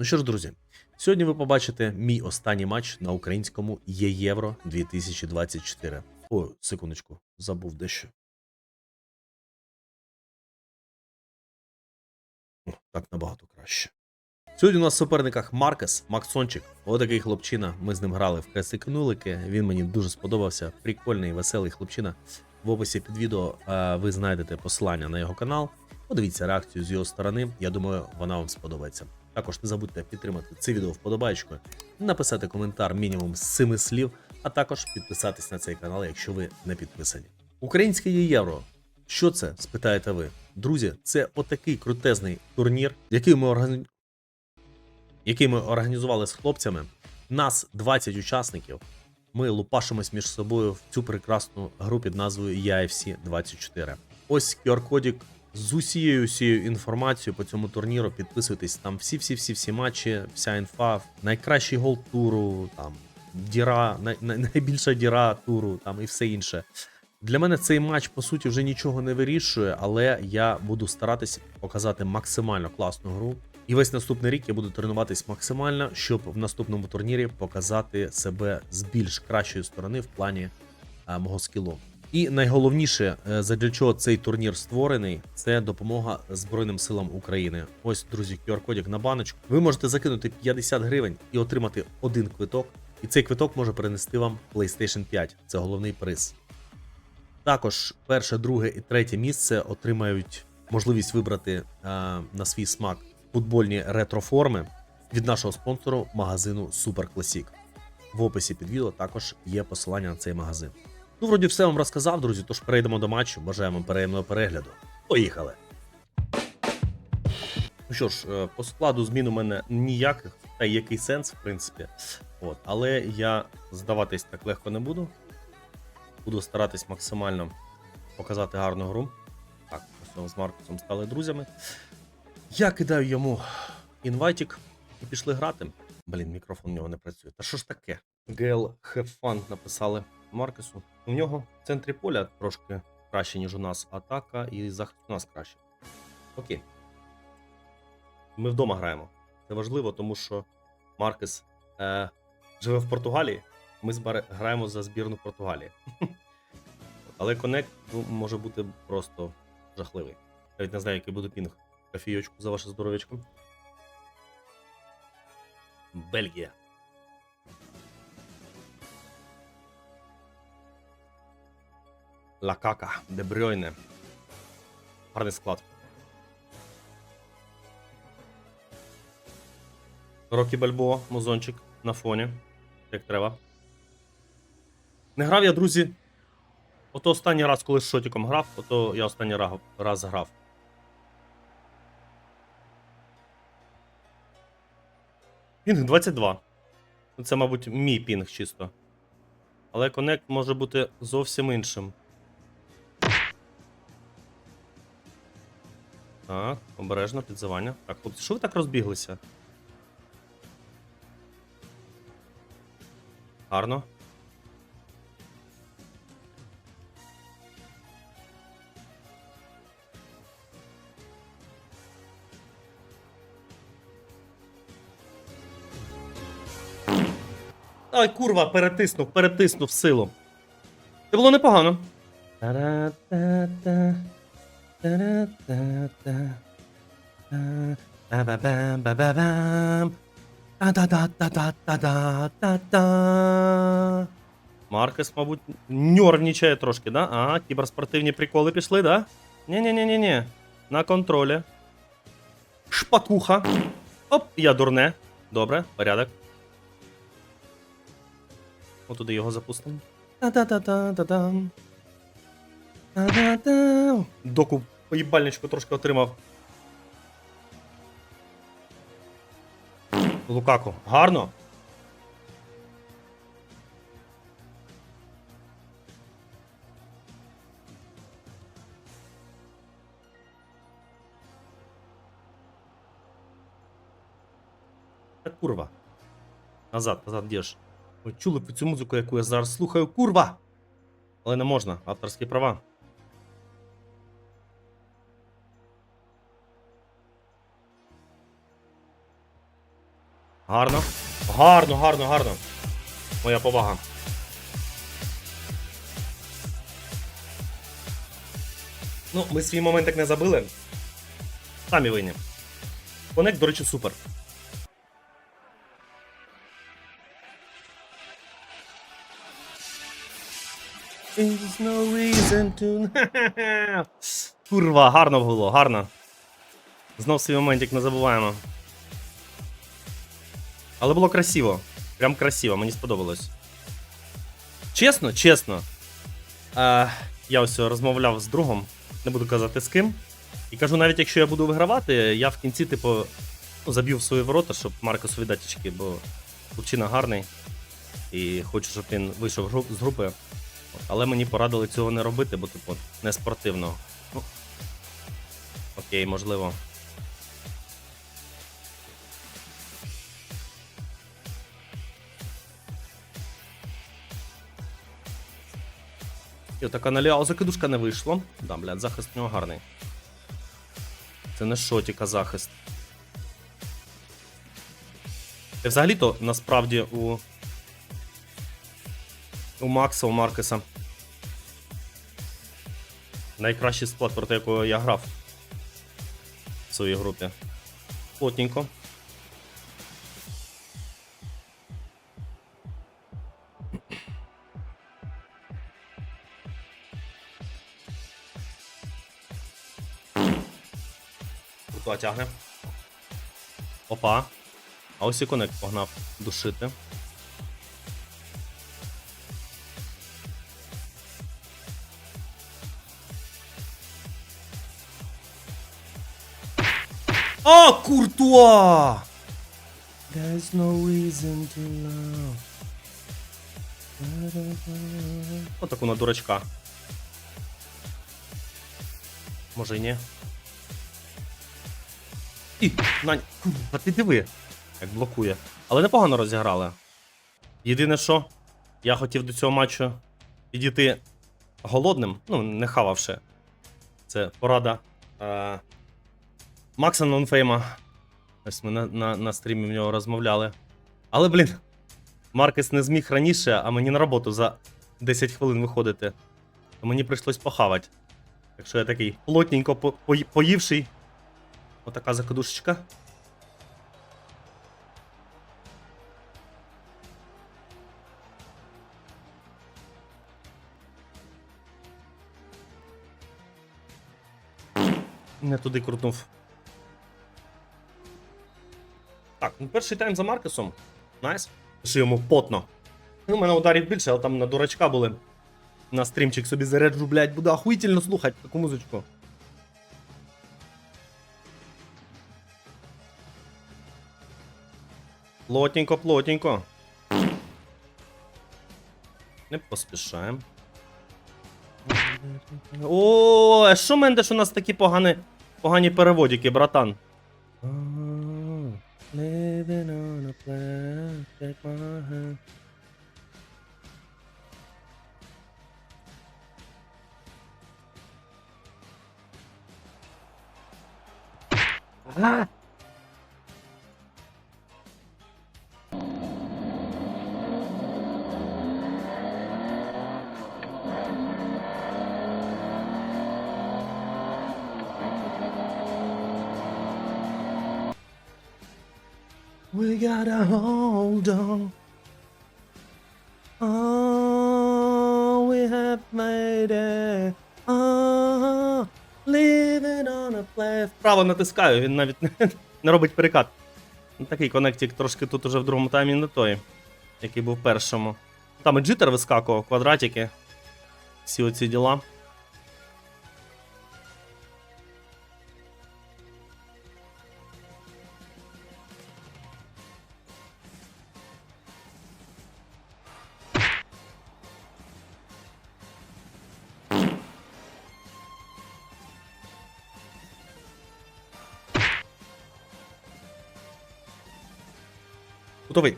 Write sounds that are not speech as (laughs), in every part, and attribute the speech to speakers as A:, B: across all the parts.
A: Ну що ж, друзі, сьогодні ви побачите мій останній матч на українському є Євро 2024. О, секундочку, забув дещо. О, так набагато краще. Сьогодні у нас в суперниках Маркес, Максончик. Отакий хлопчина. Ми з ним грали в кресики-нулики. Він мені дуже сподобався. Прикольний, веселий хлопчина. В описі під відео е, ви знайдете посилання на його канал. Подивіться реакцію з його сторони. Я думаю, вона вам сподобається. Також не забудьте підтримати це відео вподобайкою, написати коментар мінімум з 7 слів, а також підписатись на цей канал, якщо ви не підписані. Українське є євро. Що це? спитаєте ви. Друзі, це отакий крутезний турнір, який ми органі... який ми організували з хлопцями. Нас 20 учасників. Ми лупашимось між собою в цю прекрасну гру під назвою EIFC 24. Ось QR-кодік з усією усією інформацією по цьому турніру. Підписуйтесь там всі, всі, всі, всі матчі, вся інфа, найкращий гол туру, там діра, най, най, найбільша діра туру, там і все інше. Для мене цей матч по суті вже нічого не вирішує, але я буду старатись показати максимально класну гру. І весь наступний рік я буду тренуватись максимально, щоб в наступному турнірі показати себе з більш кращої сторони в плані а, мого скілу. І найголовніше, е, задля чого цей турнір створений, це допомога Збройним силам України. Ось, друзі, QR-кодик на баночку. Ви можете закинути 50 гривень і отримати один квиток. І цей квиток може принести вам PlayStation 5. Це головний приз. Також перше, друге і третє місце отримають можливість вибрати е, на свій смак футбольні ретроформи від нашого спонсору магазину Super Classic. В описі під відео також є посилання на цей магазин. Ну, вроді, все вам розказав, друзі. Тож перейдемо до матчу. Бажаємо вам приємного перегляду. Поїхали! Ну що ж, е, по складу змін у мене ніяких, та який сенс, в принципі. От, але я здаватись так легко не буду. Буду старатись максимально показати гарну гру. Так, ось з Маркусом стали друзями. Я кидаю йому інвайтик і пішли грати. Блін, мікрофон у нього не працює. Та що ж таке? GL Have написали Маркесу. У нього в центрі поля трошки краще, ніж у нас атака, і захист у нас краще. Окей. Ми вдома граємо. Це важливо, тому що Маркес е, живе в Португалії. Ми збере- граємо за збірну Португалії. (laughs) Але коннект ну, може бути просто жахливий. Навіть не знаю, який буде пінг. Кофійочку за ваше здоров'ячко. Бельгія. Лакака, Дебройне. Гарний склад. Рокі Бальбоа, музончик на фоні. Як треба. Не грав я, друзі. Ото останній раз, коли з шотіком грав, ото я останній раз, грав. Пінг 22. Ну, Це, мабуть, мій пінг чисто. Але коннект може бути зовсім іншим. Так, обережно підзивання. Так, хлопці, що ви так розбіглися? Гарно. Ай, курва, перетиснув, перетиснув силу. Це було непогано. Та-ра-та-та. Маркес, мабуть, нервничає трошки, да? А, кіберспортивні приколи пішли, да? Ні-ні-ні-ні-ні. На контролі. Шпакуха. Оп, я дурне. Добре, порядок. Отуди його запустимо. Та-да-да-да-да-дам. Доку поїбальничку трошки отримав. Лукаку. Гарно. Та курва. Назад, назад, діж. Ви чули б цю музику, яку я зараз слухаю, курва! Але не можна, авторські права. Гарно. Гарно, гарно, гарно. Моя повага. Ну, ми свій моментик не забили. Самі винні. Конект, до речі, супер. There's no reason to... (laughs) Курва, гарно було, гарно. Знов свій моментик не забуваємо. Але було красиво. Прям красиво, мені сподобалось. Чесно, чесно. Е, я ось розмовляв з другом, не буду казати з ким. І кажу, навіть якщо я буду вигравати, я в кінці, типу, ну, заб'ю свої ворота, щоб Маркосу віддати очки, бо хлопчина гарний. І хочу, щоб він вийшов з групи. Але мені порадили цього не робити, бо типу не спортивно. Ну, окей, можливо. І отака наляла, закидушка не вийшло. Да, блядь, захист у нього гарний. Це не шотіка захист. І взагалі-то насправді у. У Макса, у Маркеса. Найкращий склад, проти якого я грав в своїй групі. Плотненько. Круто тягне. Опа. А ось і конект погнав душити. А, Куртуа! There's no reason to love. Отаку на дурачка. Може і ні. І, Нань, курва, ти диви, як блокує. Але непогано розіграли. Єдине, що я хотів до цього матчу підійти голодним, ну, не хававши. Це порада е, Макса Нонфейма. Ось ми на, на, на стрімі в нього розмовляли. Але, блін, Маркес не зміг раніше, а мені на роботу за 10 хвилин виходити. То мені прийшлось похавати. Так що я такий плотненько по, по, поївший. Отака закадушечка. Не туди крутнув. Так, ну перший тайм за Маркесом. Найс. Що йому потно. Ну, у мене ударів більше, але там на дурачка були. На стрімчик собі заряджу, блядь, буде охуїтельно слухати таку музичку. Плотненько, плотненько. Не поспішаємо. О, а що менде, що у нас такі погані, погані переводики, братан? Living We gotta hold on. Oh, we have made it. Oh, living on a play. Вправо натискаю, він навіть не, (laughs) не робить перекат. Ну, Такий коннектик трошки тут уже в другому таймі не той, який був в першому. Там і джитер вискакував, квадратики. Всі оці діла. Готовий.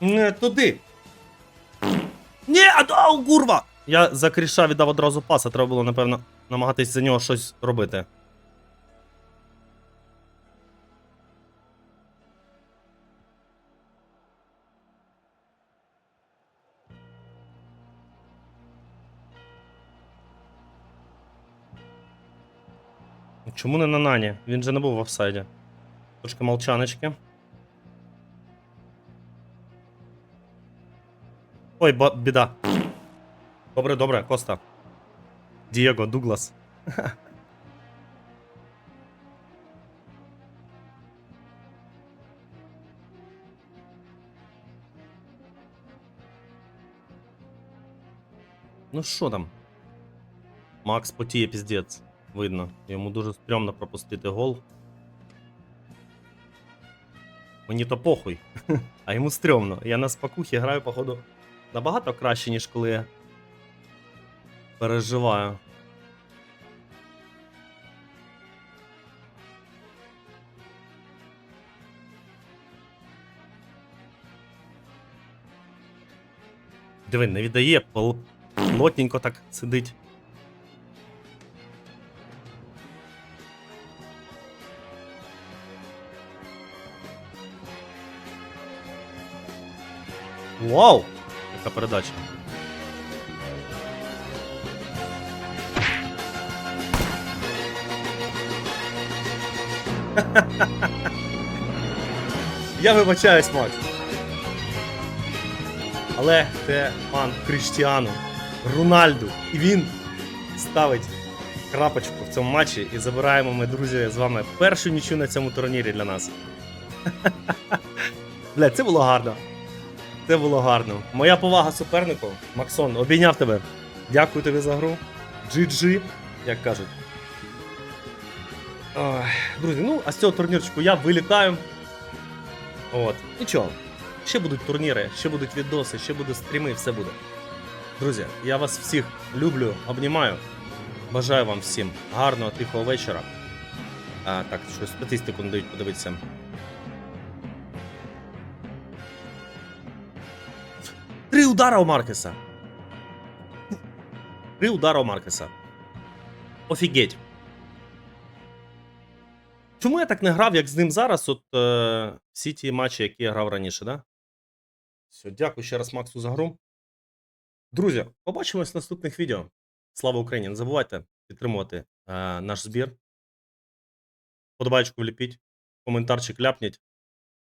A: Не туди. Ні, а курва! Я за кріша віддав одразу пас, треба було, напевно, намагатись за нього щось робити. Чому не на Нані? Він же не був в офсайді. Трошки молчаночки. Ой, ба- біда. Добре, добре, Коста. Дієго, Дуглас. Ну що там? Макс потіє піздець. Видно. Йому дуже стрьомно пропустити гол. Мені то похуй. (laughs) А йому стрьомно. Я на спакухі граю, походу, набагато краще, ніж коли я переживаю. Диви, не віддає, пол- плотненько так сидить. Вау! Яка передача. (laughs) Я вибачаюсь, Макс. Але це пан Кріштіану, Рональду. І він ставить крапочку в цьому матчі і забираємо ми, друзі, з вами першу нічю на цьому турнірі для нас. (laughs) Бля, це було гарно. Це було гарно. Моя повага супернику. Максон, обійняв тебе. Дякую тобі за гру. GG, як кажуть. Ой, друзі, ну, а з цього турнірчику я вилітаю. От. Нічого. Ще будуть турніри, ще будуть відоси, ще будуть стріми, все буде. Друзі, я вас всіх люблю, обнімаю. Бажаю вам всім гарного, тихого вечора. А, так, щось статистику не дають подивитися. Удара у Маркеса. Три удара у Маркеса. Офігеть. Чому я так не грав, як з ним зараз? От е, всі ті матчі, які я грав раніше, да? Все, дякую ще раз Максу за гру. Друзі, побачимось в наступних відео. Слава Україні! Не забувайте підтримувати е, наш збір. Подобайку вліпіть, коментарчик ляпніть.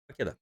A: Покеда.